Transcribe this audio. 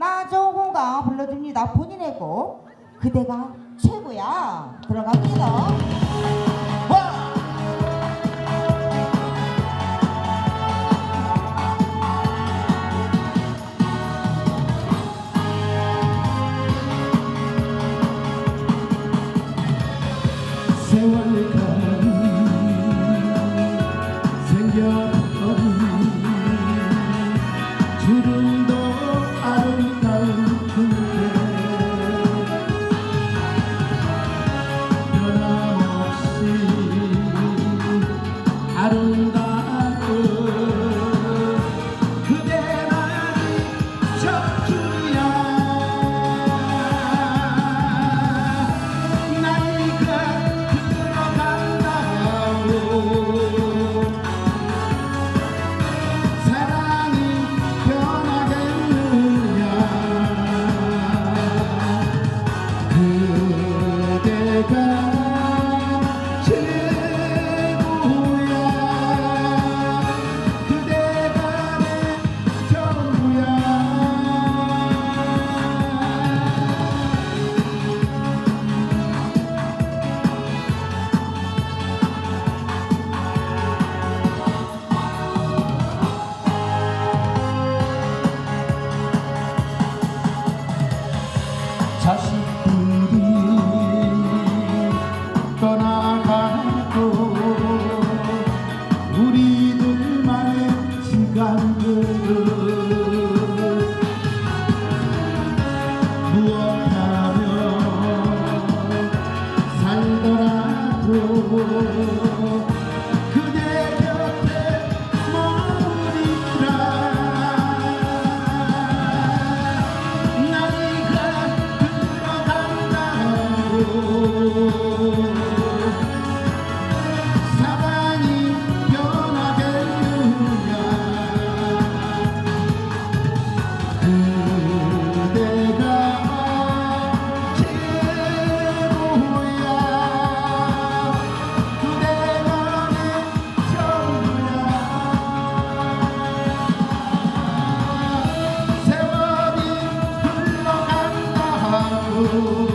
나종호가 불러줍니다. 본인의 곡 그대가 최고야 들어갑니다. 세월이 가니 생겨버린 순간들을 무엇하며 살더라도 Lord.